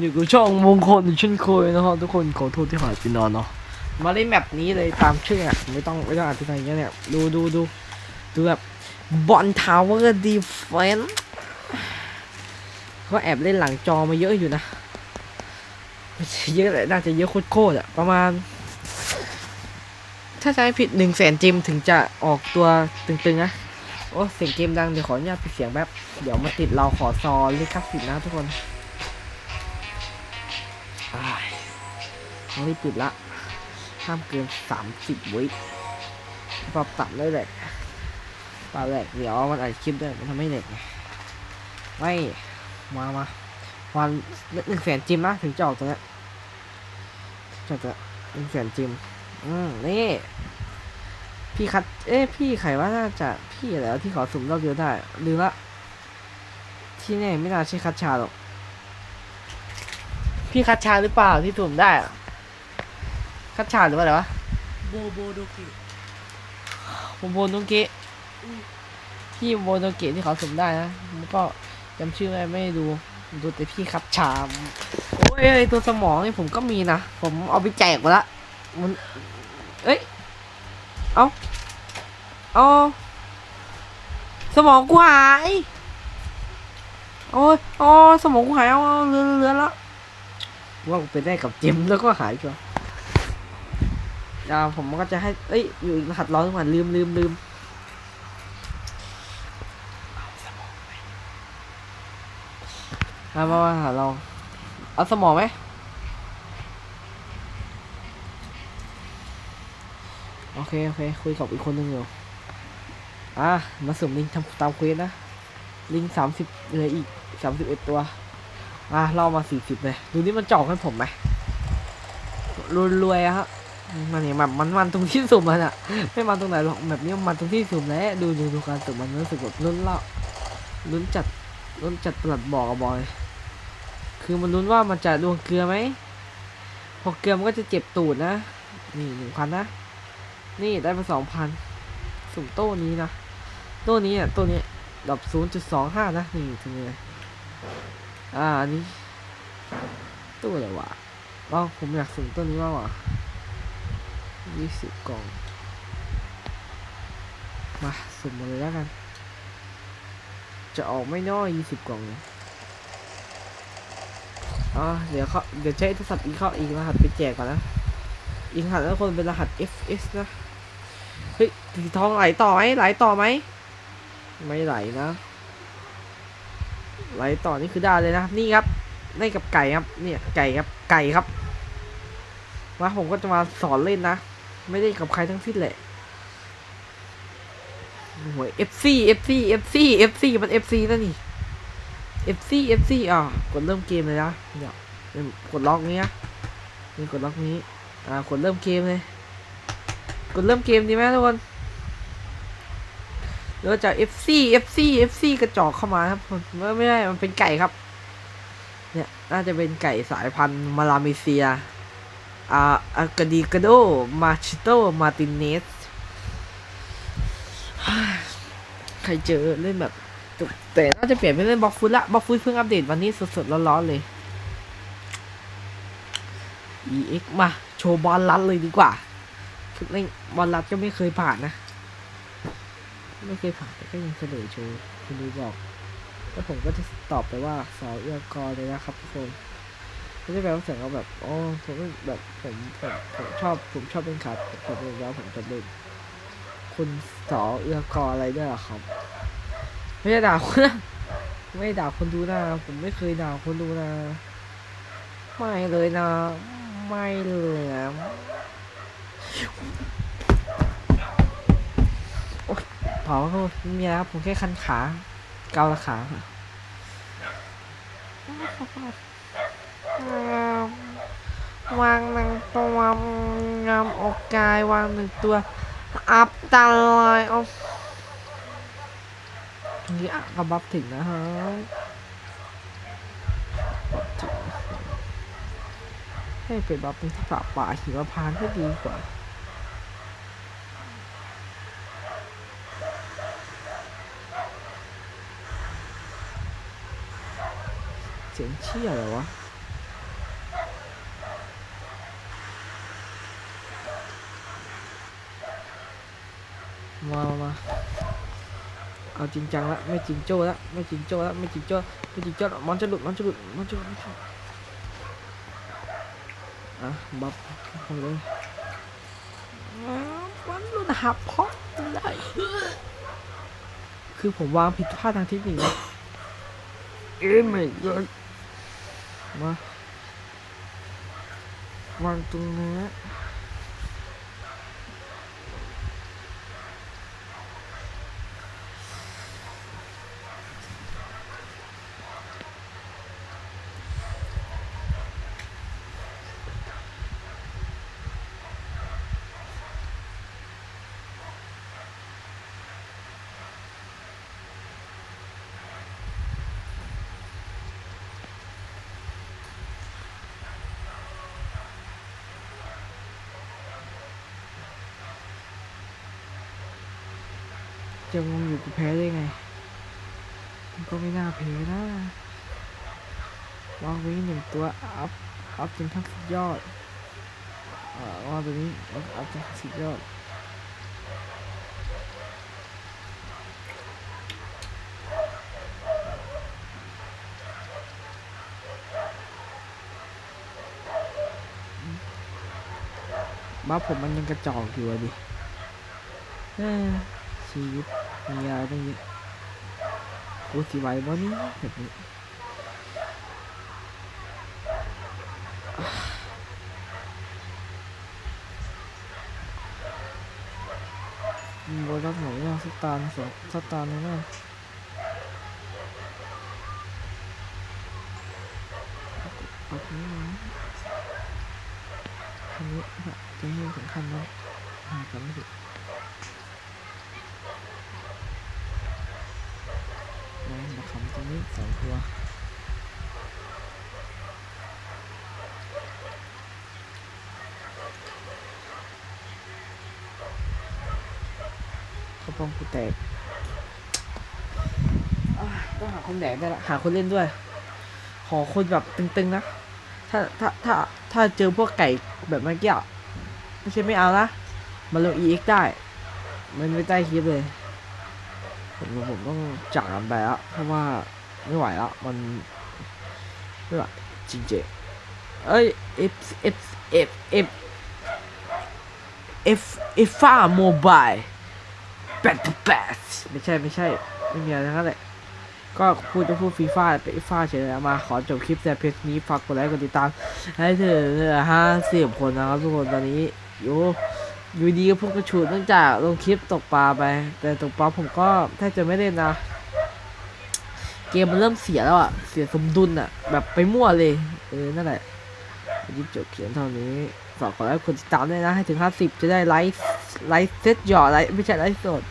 อยู่กับช่องมงคลเช่นเคยนะครับทุกคนขอโทษที่หายไปนอนเนาะมาเล่นแมปนี้เลยตามชื่ออะไม่ต้องไม่ต้องอธิบายเยอะเนี่ยดูดูดูดูแบบบอลทาวเวอร์ดีเฟนเขาแอบเล่นหลังจอมาเยอะอยู่นะเยอะแหละน่าจะเยอะโคตรๆอะประมาณ ถ้าใช้ผิดหนึ่งแสนจิมถึงจะออกตัวตึงๆนะโอ้เสียงเกมดังเดี๋ยวขออนุญาตปิดเสียงแป๊บเดี๋ยวมาติดเราขอซอลิขสิทธิ์นะทุกคน ต้องรีบปิดละห้ามเกินสามสิบวิปรับต่ำได้แหละปรับแหลกเดี๋ยวมันอัดคลิปด้วยมันทำให้เน็ตไงไม่มามาวันหนึ่งแสนจิมนะถึงจะออกตัวนี้จะจะหนึ่งแสนจิม อืมนี่พี่คัด เอ๊ะพี่ไขว่าน่าจะพี่อะไรวที่ขอสุ่มรอบเดียวได้ลืมละที่แน่ไม่น่าใช่คัดชาหรอก พี่คัดชาหรือเปล่าที่สุ่มได้อะคัดชาหรือว่าอะไรวะโบโบโดกิโมโบนุเกะพี่โมโบนุเกะที่เขาสุ่มได้นะแล้วก็จำชื่อไม่ไม่ได้ดูดูแต่พี่คัดชามโอ้ยไอ้ตัวสมองนี่ผมก็มีนะผมเอาไปแจกไปละมันเอ้ยเอาเอาสมองกูหายโอ้ยอ๋อสมองกูหายเอาเอาเรือเรือละ ว่าไปได้กับเจมส์แล้วก็หายจ้ะอ่าผมก็จะให้ เอ้ย อยู่อีกรหัสร้อยกว่าลืมลืมลืมเอามามาหาเรา เอาสมองไหมโอเค โอเค คุยกับอีกคนนึงอยู่อะ มาสุ่มลิงทำตามเควสนะ ลิงสามสิบเหลยอีกสามสิบเอ็ดตัว อะเล่ามาสี่สิบเลย ดูนี่มันจอกให้ผมไหมรวยๆอะฮะมันเนี่ยแบบมันมันตรงที่สุ่มมันอะไม่มันตรงไหนหรอกแบบนี้มันตรงที่สุ่มแล้วดูดูดูการสุ่มมันรู้สึกแบบลุ้นเล่าลุ้นจัดลุ้นจัดประหลัดบอกอะบอยคือมันลุ้นว่ามันจะดวงเกลือไหมพอเกลือมันก็จะเจ็บตูดนะ นี่หนึ่งพันนะ นี่ได้มาสองพันสุ่มโต้นี้นะโต้นี้อะโต้นี้ดับศูนย์จุดสองห้านะนี่ถึงเลย อ่าอันนี้ตู้อะไรวะว่าผมอยากสุ่มต้นนี้มากกว่ายี่สิบกล่อง มาสุ่มมาเลยแล้วกัน จะออกไม่น้อยยี่สิบกล่องเลยอ่าเดี๋ยวเขาเดี๋ยวใช้โทรศัพท์อีกเข้าอีกรหัสไปแจกก่อนนะอีกรหัสแล้วคนเป็นรหัส FS นะ เฮ้ยสีทองไหลต่อไหมไหลต่อไหม ไม่ไหลนะ ไหลต่อนี่คือได้เลยนะนี่ครับได้กับไก่ครับ เนี่ยไก่ครับไก่ครับมาผมก็จะมาสอนเล่นนะ ไม่ได้กับใครทั้งสิ้นแหละโอ้ย FC FC FC FC มัน FC นั่นนี่ FC FC อะกดเริ่มเกมเลยนะเนี่ยกดล็อกนี้นะนี่กดล็อกนี้ อ่ากดเริ่มเกมเลย กดเริ่มเกมดีไหมทุกคน เดี๋ยวจาก FC FC FC กระจอกเข้ามาครับผมไม่ไม่ได้มันเป็นไก่ครับ เนี่ยน่าจะเป็นไก่สายพันธุ์มาลาเมเซียอ่าอากาดิกาโดมาชิโตมาตินเนสใครเจอเล่นแบบจุกแต่น่าจะเปลี่ยนไปเล่นบล็อกฟุตละบล็อกฟุตเพิ่งอัปเดตวันนี้สดๆร้อนๆเลย EX มา โชว์บอลลัดเลยดีกว่าเล่นบอลลัดก็ไม่เคยผ่านนะ ไม่เคยผ่านแต่ก็ยังเสนอโชว์คุณดูบอก แล้วผมก็จะตอบไปว่าสอเอื้อกอเลยนะครับทุกคนไม่ได้แปลว่าเสียงเขาแบบอ๋อผมแบบผมแบบผมชอบผมชอบเล่นขาดผมเล่นแล้วผมจะเล่นคุณสอเอื้อกออะไรด้วยเหรอครับ ไม่ได้ด่าคุณนไม่ได้ด่าคนดูนะผมไม่เคยด่าคนดูนะ ไม่เลยนะ ไม่เลยนะโอ๊ยเผาเขาไม่มีนะครับผมแค่คันขา เกาละขาค่ะวางหนึ่งตัวงามอกกายวางหนึ่งตัว อัพตาลอยเอานี่อะกระบับถึงนะฮะให้ไปบับเป็นที่ป่าป่าหิมพานต์ให้ดีกว่า สียงชี่อะไรวะมามาเอาจริงจังละไม่จริงโจ้ละไม่จริงโจ้ละไม่จริงโจ้ไม่จริงโจ้มันจะหลุดมันจะหลุดมันจะหลุดไม่ทันอะบับเลยมันหลุดหับเพราะอะไรคือผมวางผิดท่าทางเทคนี่นะเอ้ยไม่เกิด มาวางตรงนี้ จะงงอยู่กูแพ้ได้ไง มันก็ไม่น่าแพ้นะวางไว้หนึ่งตัว อัพ อัพจนทั้งสุดยอดอ่าวางตัวนี้ อัพจนทั้งสุดยอดบ้าผมมันยังกระจอกอยู่อะดิเอ้อ ชีวิตมีอะไรตั้งเยอะกูสิไหวบ่นี่แบบนี้อะมีบอลรับหนอะสตาร์สองสตาร์นี่นะเอาตรงนี้มาอันนี้จะให้สำคัญไหมหากันไม่ถูก นะ มาคำตรงนี้สองตัวเขาป้องกูแตกต้องหาคนแดกได้ละหาคนเล่นด้วย ขอคนแบบตึงๆนะ ถ้าถ้าถ้าถ้าเจอพวกไก่แบบเมื่อกี้อะไม่ใช่ไม่เอานะมาลง EX ได้ มันไม่ใต้คลิปเลย ผมผมต้องจากกันไปแล้วเพราะว่าไม่ไหวแล้วมันไม่ไหวจริงๆเอ้ย F F F F F F ฟ้าโมบายแปดแปดไม่ใช่ไม่ใช่ไม่มีอะไรทั้งนั้นแหละก็พูดจะพูดฟีฟ่าเป็นฟีฟ่าเฉยๆมาขอจบคลิปแต่เพจนี้ฝากกดไลค์กดติดตาม ให้ถึงห้าสิบคนนะครับทุกคนตอนนี้อยู่ อยู่ดีก็พวกกระชูดเนื่องจากลงคลิปตกปลาไป แต่ตกปลาผมก็แทบจะไม่เล่นนะ เกมมันเริ่มเสียแล้วอะเสียสมดุลอะแบบไปมั่วเลย เออ นั่นแหละยิบจบเขียนเท่านี้ฝากกดไลค์คนติดตามด้วยนะ ให้ถึง 50 จะได้ไลฟ์ไลฟ์เซตหยอดไลฟ์ไม่ใช่ไลฟ์สด